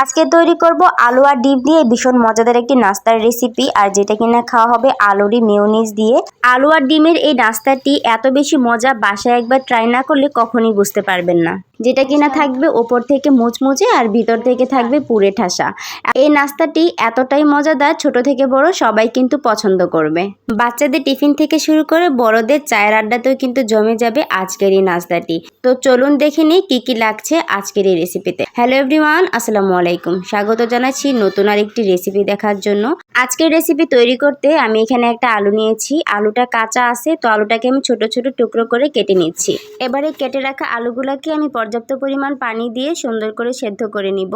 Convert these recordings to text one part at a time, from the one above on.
আজকে তৈরি করব আলু আর ডিম দিয়ে ভীষণ মজাদার একটি নাস্তার রেসিপি আর যেটা কিনা খাওয়া হবে আলুরি মেয়নিজ দিয়ে। আলু আর ডিমের এই নাস্তাটি এত বেশি মজা বাসায় একবার ট্রাই না করলে কখনই বুঝতে পারবেন না। যেটা কিনা থাকবে ওপর থেকে মুচমুচে আর ভিতর থেকে থাকবে পুরে ঠাসা। এই নাস্তাটি এতটাই মজাদার ছোট থেকে বড় সবাই কিন্তু পছন্দ করবে। বাচ্চাদের টিফিন থেকে শুরু করে বড়দের চায়ের আড্ডাতেও কিন্তু জমে যাবে আজকের এই নাস্তাটি। তো চলুন দেখে নিই কী কী লাগছে আজকের এই রেসিপিতে হ্যালো এভরিওয়ান আসসালামু আলাইকুম। স্বাগত জানাচ্ছি নতুন আরেকটি রেসিপি দেখার জন্য। আজকের রেসিপি তৈরি করতে আমি এখানে একটা আলু নিয়েছি। আলুটা কাঁচা আছে তো আলুটাকে আমি ছোট ছোট টুকরো করে কেটে নিচ্ছি। এবারে কেটে রাখা আলুগুলোকে আমি পর্যাপ্ত পরিমাণ পানি দিয়ে সুন্দর করে সেদ্ধ করে নিব।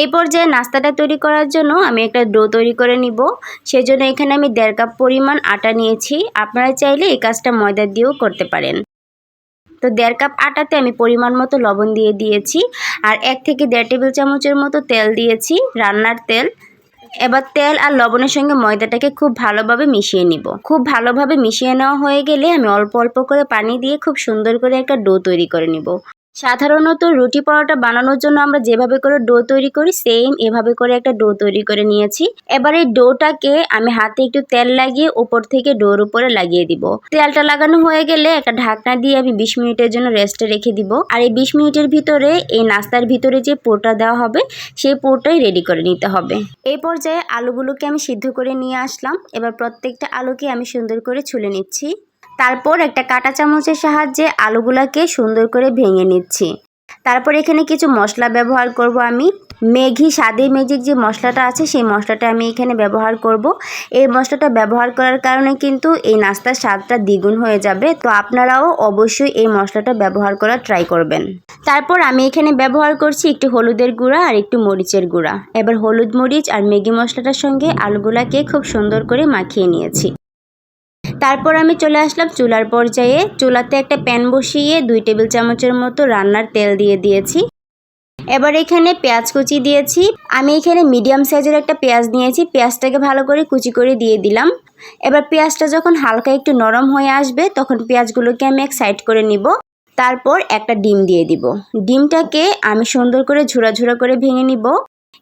এই পর্যায়ে নাস্তাটা তৈরি করার জন্য আমি একটা ডো তৈরি করে নিব। সেজন্য এখানে আমি দেড় কাপ পরিমাণ আটা নিয়েছি। আপনারা চাইলে এই কাজটা ময়দা দিয়েও করতে পারেন। তো দেড় কাপ আটাতে আমি পরিমাণ মতো লবণ দিয়ে দিয়েছি। আর এক থেকে দেড় টেবিল চামচের মতো তেল দিয়েছি, রান্নার তেল। এবার তেল আর লবণের সঙ্গে ময়দাটাকে খুব ভালোভাবে মিশিয়ে নিব। খুব ভালোভাবে মিশিয়ে নেওয়া হয়ে গেলে আমি অল্প অল্প করে পানি দিয়ে খুব সুন্দর করে একটা ডো তৈরি করে নিব। সাধারণত রুটি পরোটা বানানোর জন্য আমরা যেভাবে করে ডো তৈরি করি সেম এভাবে করে একটা ডো তৈরি করে নিয়েছি। এবার এই ডোটাকে আমি হাতে একটু তেল লাগিয়ে উপর থেকে ডোর উপরে লাগিয়ে দিব। তেলটা লাগানো হয়ে গেলে একটা ঢাকনা দিয়ে আমি বিশ মিনিটের জন্য রেস্টে রেখে দিব। আর এই বিশ মিনিটের ভিতরে এই নাস্তার ভিতরে যে পোটা দেওয়া হবে, সেই পোটাই রেডি করে নিতে হবে। এই পর্যায়ে আলুগুলোকে আমি সিদ্ধ করে নিয়ে আসলাম। এবার প্রত্যেকটা আলুকে আমি সুন্দর করে ছুলে নিচ্ছি। তারপর একটা কাঁটা চামচের সাহায্যে আলুগুলাকে সুন্দর করে ভেঙে নিচ্ছি। তারপর এখানে কিছু মশলা ব্যবহার করব আমি। ম্যাগি স্বাদে ম্যাজিক যে মশলাটা আছে, সেই মশলাটা আমি এখানে ব্যবহার করব। এই মশলাটা ব্যবহার করার কারণে কিন্তু এই নাস্তার স্বাদটা দ্বিগুণ হয়ে যাবে। তো আপনারাও অবশ্যই এই মশলাটা ব্যবহার করার ট্রাই করবেন। তারপর আমি এখানে ব্যবহার করছি একটু হলুদের গুঁড়া আর একটু মরিচের গুঁড়া। এবার হলুদ মরিচ আর ম্যাগি মশলাটার সঙ্গে আলুগুলাকে খুব সুন্দর করে মাখিয়ে নিয়েছি। তারপর আমি চলে আসলাম চুলার পর্যায়ে। চুলাতে একটা প্যান বসিয়ে দুই টেবিল চামচের মতো রান্নার তেল দিয়ে দিয়েছি। এবার এখানে পেঁয়াজ কুচি দিয়েছি। আমি এখানে মিডিয়াম সাইজের একটা পেঁয়াজ নিয়েছি। পেঁয়াজটাকে ভালো করে কুচি করে দিয়ে দিলাম। এবার পেঁয়াজটা যখন হালকা একটু নরম হয়ে আসবে, তখন পেঁয়াজগুলোকে আমি এক সাইড করে নিব। তারপর একটা ডিম দিয়ে দিব। ডিমটাকে আমি সুন্দর করে ঝুরা ঝুরা করে ভেঙে নিব।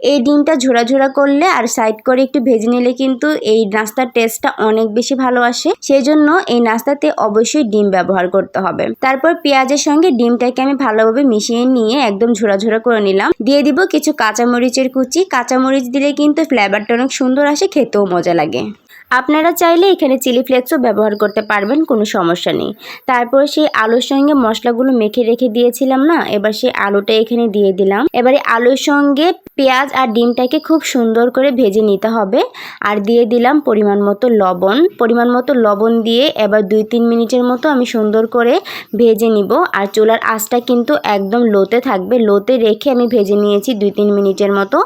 এই ডিমটা ঝোড়া ঝোড়া করলে আর সাইড করে একটু ভেজে নিলে কিন্তু এই নাস্তার টেস্টটা অনেক বেশি ভালো আসে। সেই জন্য এই নাস্তাতে অবশ্যই ডিম ব্যবহার করতে হবে। তারপর পেঁয়াজের সঙ্গে ডিমটাকে আমি ভালোভাবে মিশিয়ে নিয়ে একদম ঝোড়া ঝোড়া করে নিলাম। দিয়ে দিব কিছু কাঁচামরিচের কুচি। কাঁচামরিচ দিলে কিন্তু ফ্লেভারটা অনেক সুন্দর আসে, খেতেও মজা লাগে। আপনারা চাইলে এখানে চিলি ফ্লেক্সও ব্যবহার করতে পারবেন, কোনো সমস্যা নেই। তারপর সেই আলুর সঙ্গে মশলাগুলো মেখে রেখে দিয়েছিলাম না, এবার সেই আলুটা এখানে দিয়ে দিলাম। এবারে আলুর সঙ্গে পেঁয়াজ আর ডিমটাকে খুব সুন্দর করে ভেজে নিতে হবে। আর দিয়ে দিলাম পরিমাণ মতো লবণ। পরিমাণ মতো লবণ দিয়ে এবার দুই তিন মিনিটের মতো আমি সুন্দর করে ভেজে নিব। আর চুলার আঁচটা কিন্তু একদম লোতে থাকবে। লোতে রেখে আমি ভেজে নিয়েছি দুই তিন মিনিটের মতো।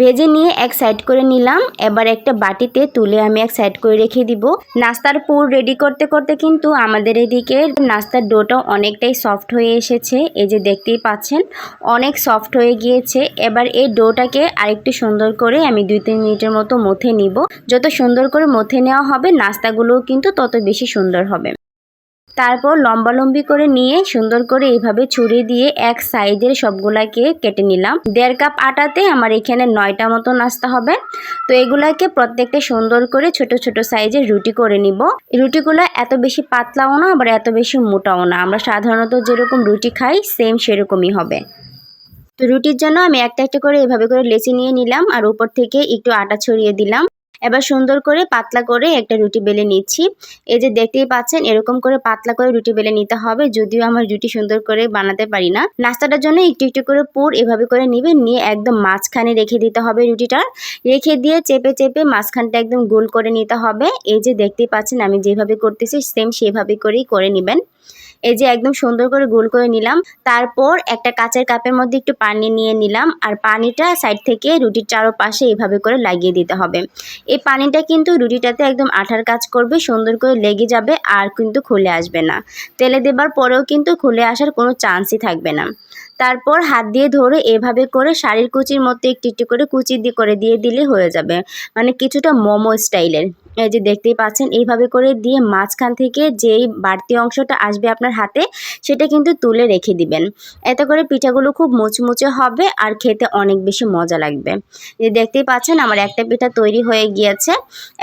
ভেজে নিয়ে এক সাইড করে নিলাম। এবার একটা বাটিতে তুলে আমি এক সাইড করে রেখে দিব। নাস্তার পুর রেডি করতে করতে কিন্তু আমাদের এদিকে নাস্তার ডোটা অনেকটাই সফট হয়ে এসেছে। এই যে দেখতেই পাচ্ছেন, অনেক সফট হয়ে গিয়েছে। এবার এই ডোটাকে আরেকটু সুন্দর করে আমি দুই তিন মিনিটের মতো মথে নিব। যত সুন্দর করে মথে নেওয়া হবে, নাস্তাগুলোও কিন্তু তত বেশি সুন্দর হবে। তারপর লম্বালম্বি করে নিয়ে সুন্দর করে এইভাবে ছুরি দিয়ে এক সাইজের সবগুলাকে কেটে নিলাম। দেড় কাপ আটাতে আমার এখানে নয়টা মতো নাস্তা হবে। তো এগুলাকে প্রত্যেকটা সুন্দর করে ছোট ছোট সাইজের রুটি করে নিব। রুটিগুলো এত বেশি পাতলাও না, আবার এত বেশি মোটাও না। আমরা সাধারণত যেরকম রুটি খাই, সেম সেরকমই হবে। তো রুটির জন্য আমি একটা একটা করে এভাবে করে লেচি নিয়ে নিলাম আর উপর থেকে একটু আটা ছড়িয়ে দিলাম। এবার সুন্দর করে পাতলা করে একটা রুটি বেলে নিচ্ছি। এই যে দেখতেই পাচ্ছেন, এরকম করে পাতলা করে রুটি বেলে নিতে হবে, যদিও আমার রুটি সুন্দর করে বানাতে পারি না। নাস্তাটার জন্য একটু একটু করে পুর এভাবে করে নিবেন, নিয়ে একদম মাঝখানে রেখে দিতে হবে রুটিটা। রেখে দিয়ে চেপে চেপে মাঝখানটা একদম গোল করে নিতে হবে। এই যে দেখতেই পাচ্ছেন, আমি যেভাবে করতেছি সেম সেভাবে করেই করে নেবেন। এই যে একদম সুন্দর করে গোল করে নিলাম। তারপর একটা কাঁচের কাপের মধ্যে একটু পানি নিয়ে নিলাম আর পানিটা সাইড থেকে রুটির চারোপাশে এইভাবে করে লাগিয়ে দিতে হবে। এই পানিটা কিন্তু রুটিটাতে একদম আঠার কাজ করবে, সুন্দর করে লেগে যাবে আর কিন্তু খুলে আসবে না। তেলে দেবার পরেও কিন্তু খুলে আসার কোনো চান্সই থাকবে না। তারপর হাত দিয়ে ধরে এভাবে করে শাড়ির কুচির মতো একটু একটু করে কুচি দিয়ে করে দিয়ে দিলে হয়ে যাবে। মানে কিছুটা মোমো স্টাইলের। এই যে দেখতেই পাচ্ছেন, এইভাবে করে দিয়ে মাঝখান থেকে যেই বাড়তি অংশটা আসবে আপনার হাতে, সেটা কিন্তু তুলে রেখে দিবেন। এতে করে পিঠাগুলো খুব মুচমুচে হবে আর খেতে অনেক বেশি মজা লাগবে। যে দেখতেই পাচ্ছেন, আমার একটা পিঠা তৈরি হয়ে গিয়েছে।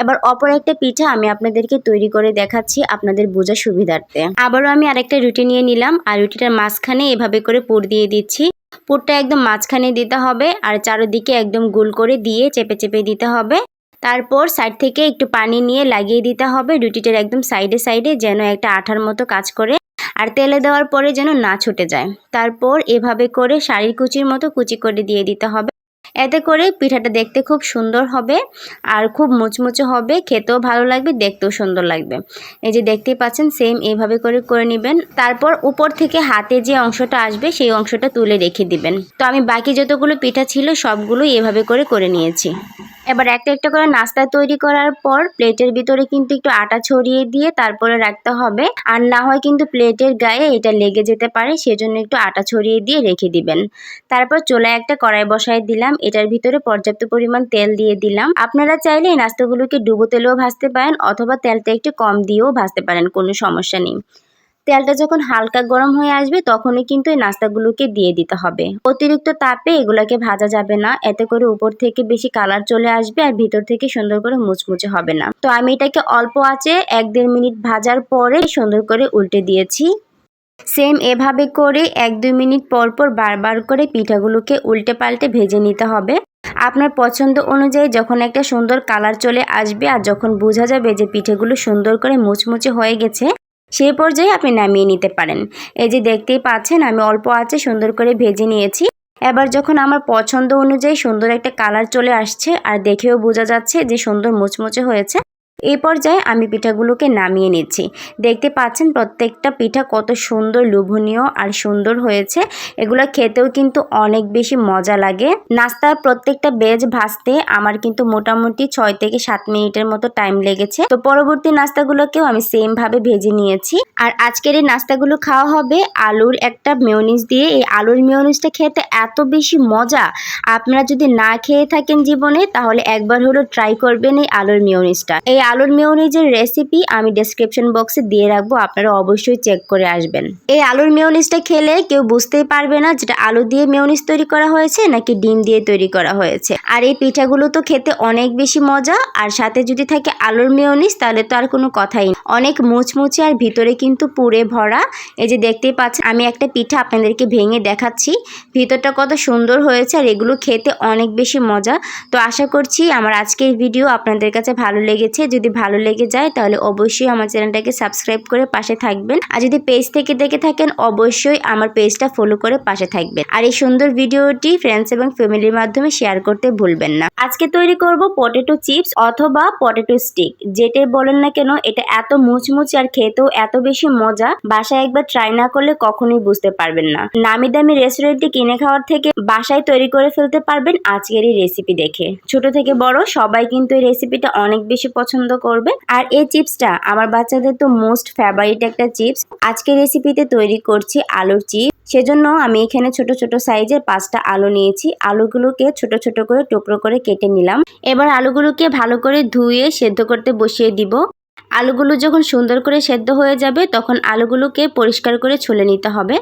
এবার অপর একটা পিঠা আমি আপনাদেরকে তৈরি করে দেখাচ্ছি আপনাদের বোঝার সুবিধার্থে। আবারও আমি আরেকটা রুটি নিয়ে নিলাম, আর রুটিটার মাঝখানে এভাবে করে পুর দিয়ে দিচ্ছি। পুরটা একদম মাঝখানে দিতে হবে আর চারোদিকে একদম গোল করে দিয়ে চেপে চেপে দিতে হবে। তারপর সাইড থেকে একটু পানি নিয়ে লাগিয়ে দিতে হবে। রুটিটার একদম সাইডে সাইডে যেন একটা আঠার মতো কাজ করে আর তেলে দেওয়ার পরে যেন না ছুটে যায়। তারপর এভাবে করে শাড়ির কুচির মতো কুচি করে দিয়ে দিতে হবে। এতে করে পিঠাটা দেখতে খুব সুন্দর হবে আর খুব মুচমুচে হবে, খেতেও ভালো লাগবে, দেখতেও সুন্দর লাগবে। এই যে দেখতেই পাচ্ছেন সেম এইভাবে করে করে নেবেন। তারপর উপর থেকে হাতে যে অংশটা আসবে, সেই অংশটা তুলে রেখে দিবেন। তো আমি বাকি যতগুলো পিঠা ছিল সবগুলো এভাবে করে করে নিয়েছি। এবার একটা একটা করে নাস্তা তৈরি করার পর প্লেটের ভিতরে কিন্তু একটু আটা ছড়িয়ে দিয়ে তারপরে রাখতে হবে। আর না হয় কিন্তু প্লেটের গায়ে এটা লেগে যেতে পারে, সেজন্য একটু আটা ছড়িয়ে দিয়ে রেখে দিবেন। তারপর চোলায় একটা কড়াই বসায় দিলাম। এটার ভিতরে পর্যাপ্ত পরিমাণ তেল দিয়ে দিলাম। আপনারা চাইলে এই নাস্তাগুলোকে ডুবো তেলেও ভাজতে পারেন, অথবা তেলটা একটু কম দিয়েও ভাজতে পারেন, কোনো সমস্যা নেই। তেলটা যখন হালকা গরম হয়ে আসবে, তখনই কিন্তু এই নাস্তাগুলোকে দিয়ে দিতে হবে। অতিরিক্ত তাপে এগুলাকে ভাজা যাবে না। এতে করে উপর থেকে বেশি কালার চলে আসবে আর ভিতর থেকে সুন্দর করে মুচমুচে হবে না। তো আমি এটাকে অল্প আছে এক দেড় মিনিট ভাজার পরে সুন্দর করে উল্টে দিয়েছি। সেম এভাবে করে এক দুই মিনিট পর পর বারবার করে পিঠাগুলোকে উল্টে পাল্টে ভেজে নিতে হবে। আপনার পছন্দ অনুযায়ী যখন একটা সুন্দর কালার চলে আসবে আর যখন বোঝা যাবে যে পিঠেগুলো সুন্দর করে মুচমুচে হয়ে গেছে সেই পর্যায়ে আপনি নামিয়ে নিতে পারেন। এই যে দেখতেই পাচ্ছেন, আমি অল্প আছে সুন্দর করে ভেজে নিয়েছি। এবার যখন আমার পছন্দ অনুযায়ী সুন্দর একটা কালার চলে আসছে, আর দেখেও বোঝা যাচ্ছে যে সুন্দর মুচমুচে হয়েছে এই পর্যায়ে আমি পিঠাগুলোকে নামিয়ে নিচ্ছি। দেখতে পাচ্ছেন প্রত্যেকটা পিঠা কত সুন্দর লোভনীয় আর সুন্দর হয়েছে। এগুলো খেতেও কিন্তু অনেক বেশি মজা লাগে। নাস্তার প্রত্যেকটা বেজ ভাজতে আমার কিন্তু মোটামুটি ছয় থেকে সাত মিনিটের মতো টাইম লেগেছে। তো পরবর্তী নাস্তাগুলোকেও আমি সেম ভাবে ভেজে নিয়েছি। আর আজকের এই নাস্তাগুলো খাওয়া হবে আলুর একটা মেয়নিজ দিয়ে। এই আলুর মেয়নিজটা খেতে এত বেশি মজা। আপনারা যদি না খেয়ে থাকেন জীবনে, তাহলে একবার হলো ট্রাই করবেন এই আলুর মেয়নিজটা এই আলুর মেয়নিজের রেসিপি আমি ডেসক্রিপশন বক্সে দিয়ে রাখব, আপনারা অবশ্যই চেক করে আসবেন। এই আলুর মেয়নিজটা খেলে কেউ বুঝতেই পারবে না যেটা আলু দিয়ে মেয়নিজ তৈরি করা হয়েছে নাকি ডিম দিয়ে তৈরি করা হয়েছে। আর এই পিঠাগুলো তো খেতে অনেক বেশি মজা, আর সাথে যদি থাকে আলুর মেয়নিজ তাহলে তো আর কোনো কথাই নেই অনেক মুচমুচে আর ভিতরে কিন্তু পুরে ভরা। এই যে দেখতেই পাচ্ছেন, আমি একটা পিঠা আপনাদেরকে ভেঙে দেখাচ্ছি। ভিতরটা কত সুন্দর হয়েছে আর এগুলো খেতে অনেক বেশি মজা। তো আশা করছি আমার আজকের ভিডিও আপনাদের কাছে ভালো লেগেছে। যদি ভালো লেগে যায়, তাহলে অবশ্যই আমার চ্যানেলটাকে সাবস্ক্রাইব করে পাশে থাকবেন। আর যদি পেজ থেকে দেখে থাকেন, অবশ্যই আমার পেজটা ফলো করে পাশে থাকবেন। আর এই সুন্দর ভিডিওটি ফ্রেন্ডস এবং ফ্যামিলির মাধ্যমে শেয়ার করতে ভুলবেন না। আজকে তৈরি করব পটেটো চিপস অথবা পটেটো স্টিক যেটাই বলেন না কেন, এটা এত মুচমুচে আর খেতেও এত বেশি মজা, বাসায় একবার ট্রাই না করলে কখনোই বুঝতে পারবেন না। নামি দামি রেস্টুরেন্টে কিনে খাওয়ার থেকে বাসায় তৈরি করে ফেলতে পারবেন আজকের এই রেসিপি দেখে। ছোট থেকে বড় সবাই কিন্তু এই রেসিপিটা অনেক বেশি পছন্দ করবে আর এই চিপসটা আমার বাচ্চাদের তো মোস্ট ফেভারিট একটা চিপস। আজকের রেসিপিতে তৈরি করছি আলুর চিপস সেজন্য আমি এখানে ছোট ছোট সাইজের পাঁচটা আলু নিয়েছি। আলুগুলোকে ছোট ছোট করে টুকরো করে কেটে নিলাম। এবার আলুগুলোকে ভালো করে ধুয়ে সেদ্ধ করতে বসিয়ে দিব। আলুগুলো যখন সুন্দর করে সেদ্ধ হয়ে যাবে, তখন আলুগুলোকে পরিষ্কার করে ছুলে নিতে হবে।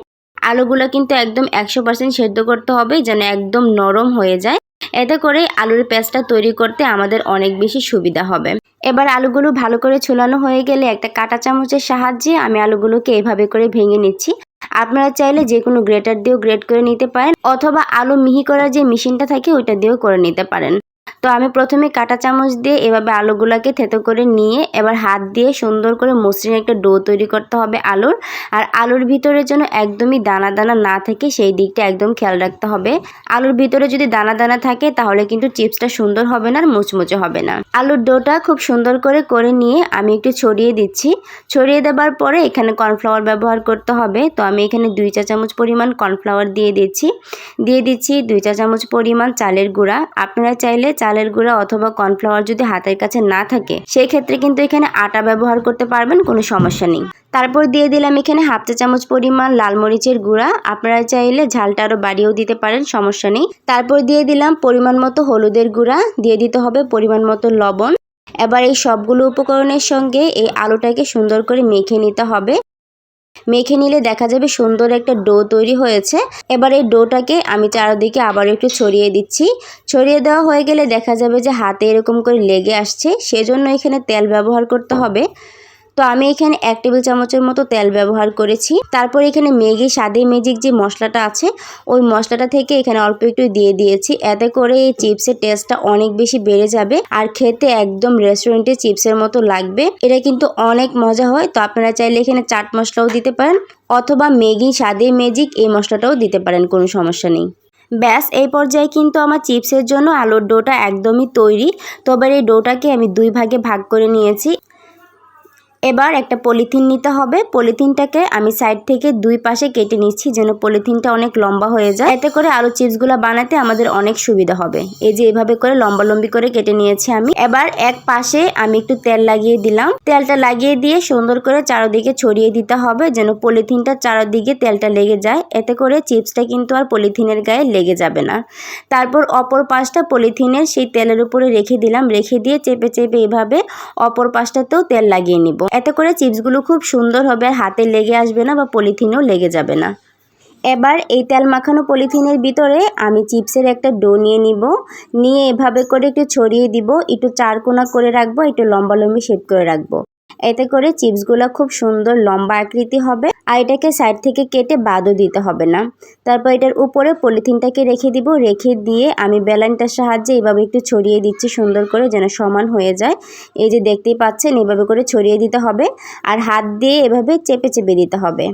আলুগুলো কিন্তু একদম একশো পার্সেন্ট সেদ্ধ করতে হবে যেন একদম নরম হয়ে যায়। এতে করে আলুর পেস্টটা তৈরি করতে আমাদের অনেক বেশি সুবিধা হবে। এবার আলুগুলো ভালো করে ছোলানো হয়ে গেলে একটা কাঁটা চামচের সাহায্যে আমি আলুগুলোকে এভাবে করে ভেঙে নিচ্ছি। আপনারা চাইলে যে কোনো গ্রেটার দিয়েও গ্রেট করে নিতে পারেন অথবা আলু মিহি করার যে মেশিনটা থাকে ওইটা দিয়েও করে নিতে পারেন। তো আমি প্রথমে কাঁটা চামচ দিয়ে এভাবে আলুগুলাকে থেতো করে নিয়ে এবার হাত দিয়ে সুন্দর করে মসৃণ একটা ডো তৈরি করতে হবে আলুর। আর আলুর ভিতরে যেন একদমই দানা দানা না থাকে সেই দিকটা একদম খেয়াল রাখতে হবে। আলুর ভিতরে যদি দানা দানা থাকে তাহলে কিন্তু চিপসটা সুন্দর হবে না আর মুচমুচে হবে না। আলুর ডোটা খুব সুন্দর করে করে নিয়ে আমি একটু ছড়িয়ে দিচ্ছি। ছড়িয়ে দেবার পরে এখানে কর্নফ্লাওয়ার ব্যবহার করতে হবে। তো আমি এখানে দুই চা চামচ পরিমাণ কর্নফ্লাওয়ার দিয়ে দিচ্ছি। দিয়ে দিচ্ছি দুই চা চামচ পরিমাণ চালের গুঁড়া। আপনারা চাইলে চাল চালের গুঁড়া অথবা কর্নফ্লাওয়ার যদি হাতের কাছে না থাকে সেই ক্ষেত্রে কিন্তু এখানে আটা ব্যবহার করতে পারবেন, কোনো সমস্যা নেই। তারপর দিয়ে দিলাম এখানে হাফ চা চামচ পরিমাণ লাল মরিচের গুঁড়া। আপনারা চাইলে ঝালটা আরও বাড়িয়েও দিতে পারেন, সমস্যা নেই। তারপর দিয়ে দিলাম পরিমাণ মতো হলুদের গুঁড়া। দিয়ে দিতে হবে পরিমাণ মতো লবণ। এবার এই সবগুলো উপকরণের সঙ্গে এই আলুটাকে সুন্দর করে মেখে নিতে হবে। মেখে নিলে দেখা যাবে সুন্দর একটা ডো তৈরি হয়েছে। এবার এই ডোটাকে আমি চারদিকে আবার একটু ছড়িয়ে দিচ্ছি। ছড়িয়ে দেওয়া হয়ে গেলে দেখা যাবে যে হাতে এরকম করে লেগে আসছে। সেজন্য এখানে তেল ব্যবহার করতে হবে। তো আমি এখানে এক টেবিল চামচের মতো তেল ব্যবহার করেছি। তারপর এখানে ম্যাগি স্বাদে ম্যাজিক যে মশলাটা আছে, ওই মশলাটা থেকে এখানে অল্প একটু দিয়ে দিয়েছি। এতে করে এই চিপসের টেস্টটা অনেক বেশি বেড়ে যাবে আর খেতে একদম রেস্টুরেন্টে চিপসের মতো লাগবে। এটা কিন্তু অনেক মজা হয়, তো আপনারা চাইলে এখানে চাট মশলাও দিতে পারেন অথবা ম্যাগি স্বাদে ম্যাজিক এই মশলাটাও দিতে পারেন, কোনো সমস্যা নেই। ব্যাস, এই পর্যায়ে কিন্তু আমার চিপসের জন্য আলুর ডোটা একদমই তৈরি। তবে এই ডোটাকে আমি দুই ভাগে ভাগ করে নিয়েছি। এবার একটা পলিথিন নিতে হবে। পলিথিনটাকে আমি সাইড থেকে দুই পাশে কেটে নিচ্ছি যেন পলিথিনটা অনেক লম্বা হয়ে যায়। এতে করে আলু চিপসগুলো বানাতে আমাদের অনেক সুবিধা হবে। এই যে এভাবে করে লম্বা লম্বি করে কেটে নিয়েছি আমি। এবার এক পাশে আমি একটু তেল লাগিয়ে দিলাম। তেলটা লাগিয়ে দিয়ে সুন্দর করে চারোদিকে ছড়িয়ে দিতে হবে যেন পলিথিনটা চারোদিকে তেলটা লেগে যায়। এতে করে চিপসটা কিন্তু আর পলিথিনের গায়ে লেগে যাবে না। তারপর অপর পাশটা পলিথিনের সেই তেলের উপরে রেখে দিলাম। রেখে দিয়ে চেপে চেপে এভাবে অপর পাশটাতেও তেল লাগিয়ে নিব। এতে করে চিপসগুলো খুব সুন্দর হবে আর হাতে লেগে আসবে না বা পলিথিনেও লেগে যাবে না। এবার এই তেল মাখানো পলিথিনের ভিতরে আমি চিপসের একটা ডো নিয়ে নিব। নিয়ে এভাবে করে একটু ছড়িয়ে দিব, একটু চারকোনা করে রাখব, একটু লম্বা লম্বি শেপ করে রাখব। এতে করে চিপসগুলো খুব সুন্দর লম্বা আকৃতি হবে আর এটাকে সাইড থেকে কেটে বাদও দিতে হবে না। তারপর এটার উপরে পলিথিনটাকে রেখে দিব। রেখে দিয়ে আমি বেলানটার সাহায্যে এইভাবে একটু ছড়িয়ে দিচ্ছি সুন্দর করে যেন সমান হয়ে যায়। এই যে দেখতেই পাচ্ছেন, এভাবে করে ছড়িয়ে দিতে হবে আর হাত দিয়ে এভাবে চেপে চেপে দিতে হবে।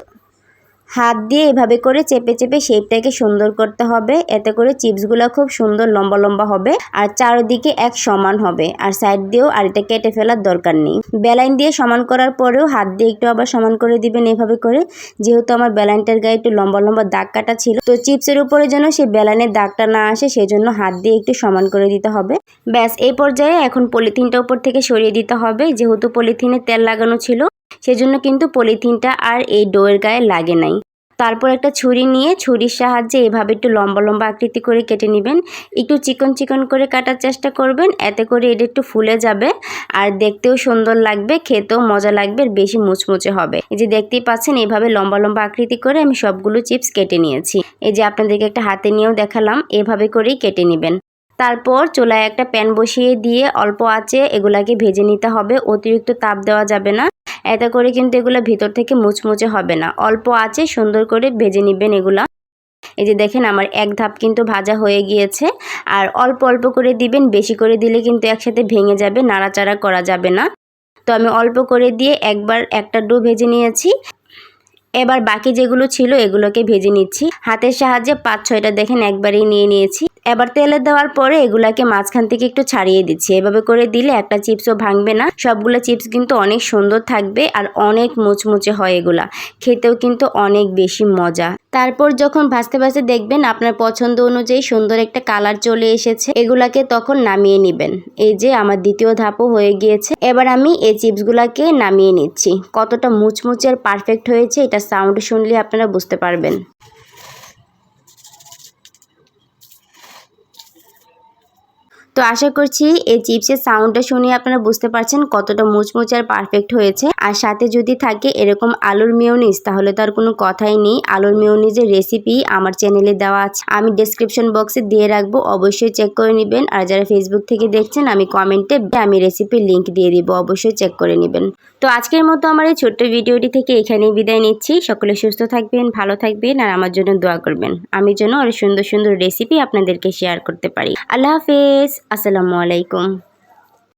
হাত দিয়ে এভাবে করে চেপে চেপে শেপটাকে সুন্দর করতে হবে। এতে করে চিপসগুলো খুব সুন্দর লম্বা লম্বা হবে আর চারদিকে এক সমান হবে। আর সাইড দিয়েও আর এটা কেটে ফেলার দরকার নেই। বেলাইন দিয়ে সমান করার পরেও হাত দিয়ে একটু আবার সমান করে দিবেন এভাবে করে। যেহেতু আমার বেলাইনটার গায়ে একটু লম্বা লম্বা দাগ কাটা ছিল, তো চিপসের উপরে যেন সেই বেলাইনের দাগটা না আসে সেজন্য হাত দিয়ে একটু সমান করে দিতে হবে। ব্যাস, এই পর্যায়ে এখন পলিথিনটা উপর থেকে সরিয়ে দিতে হবে। যেহেতু পলিথিনে তেল লাগানো ছিল সেজন্য কিন্তু পলিথিনটা আর এই ডোয়ের গায়ে লাগে নাই। তারপর একটা ছুরি নিয়ে ছুরির সাহায্যে এভাবে একটু লম্বা লম্বা আকৃতি করে কেটে নেবেন। একটু চিকন চিকন করে কাটার চেষ্টা করবেন, এতে করে এটা একটু ফুলে যাবে আর দেখতেও সুন্দর লাগবে, খেতেও মজা লাগবে বেশি মুচমুচে হবে। এই যে দেখতেই পাচ্ছেন, এভাবে লম্বা লম্বা আকৃতি করে আমি সবগুলো চিপস কেটে নিয়েছি। এই যে আপনাদেরকে একটা হাতে নিয়েও দেখালাম, এভাবে করেই কেটে নেবেন। তারপর চুলায় একটা প্যান বসিয়ে দিয়ে অল্প আঁচে এগুলাকে ভেজে নিতে হবে, অতিরিক্ত তাপ দেওয়া যাবে না। এতে করে কিন্তু এগুলো ভিতর থেকে মুচমুচে হবে না। অল্প আছে, সুন্দর করে ভেজে নেবেন এগুলা। এই যে দেখেন আমার এক ধাপ কিন্তু ভাজা হয়ে গিয়েছে। আর অল্প অল্প করে দিবেন, বেশি করে দিলে কিন্তু একসাথে ভেঙে যাবে, নাড়াচাড়া করা যাবে না। তো আমি অল্প করে দিয়ে একবার একটা ডো ভেজে নিয়েছি। এবার বাকি যেগুলো ছিল এগুলোকে ভেজে নিচ্ছি। হাতের সাহায্যে পাঁচ ছয়টা দেখেন একবারেই নিয়ে নিয়েছি। এবার তেলে দেওয়ার পরে এগুলাকে মাঝখান থেকে একটু ছাড়িয়ে দিচ্ছি। এভাবে করে দিলে একটা চিপসও ভাঙবে না। সবগুলো চিপস কিন্তু অনেক সুন্দর থাকবে আর অনেক মুচমুচে হয় এগুলা। খেতেও কিন্তু অনেক বেশি মজা। তারপর যখন ভাজতে ভাজতে দেখবেন আপনার পছন্দ অনুযায়ী সুন্দর একটা কালার চলে এসেছে। এগুলাকে তখন নামিয়ে নেবেন। এই যে আমার দ্বিতীয় ধাপও হয়ে গিয়েছে। এবার আমি এই চিপসগুলাকে নামিয়ে নিচ্ছি। কতটা মুচমুচে আর পারফেক্ট হয়েছে এটা সাউন্ড শুনলে আপনারা বুঝতে পারবেন। তো আশা করছি এই চিপসের সাউন্ডটা শুনে আপনারা বুঝতে পারছেন কতটা মুচমুচে আর পারফেক্ট হয়েছে। আর সাথে যদি থাকে এরকম আলুর মেয়নিজ তাহলে তো আর কোনো কথাই নেই। আলুর মেয়নিজের রেসিপি আমার চ্যানেলে দেওয়া আছে। আমি ডেসক্রিপশন বক্সে দিয়ে রাখব, অবশ্যই চেক করে নেবেন। আর যারা ফেসবুক থেকে দেখছেন, আমি কমেন্টে আমি রেসিপির লিঙ্ক দিয়ে দিব, অবশ্যই চেক করে নেবেন। তো আজকের মতো আমার এই ছোট্ট ভিডিওটি থেকে এখানেই বিদায় নিচ্ছি। সকলে সুস্থ থাকবেন, ভালো থাকবেন, আর আমার জন্য দোয়া করবেন। আমি যেন আরও সুন্দর সুন্দর রেসিপি আপনাদেরকে শেয়ার করতে পারি। আল্লাহ হাফেজ! আসসালামু আলাইকুম।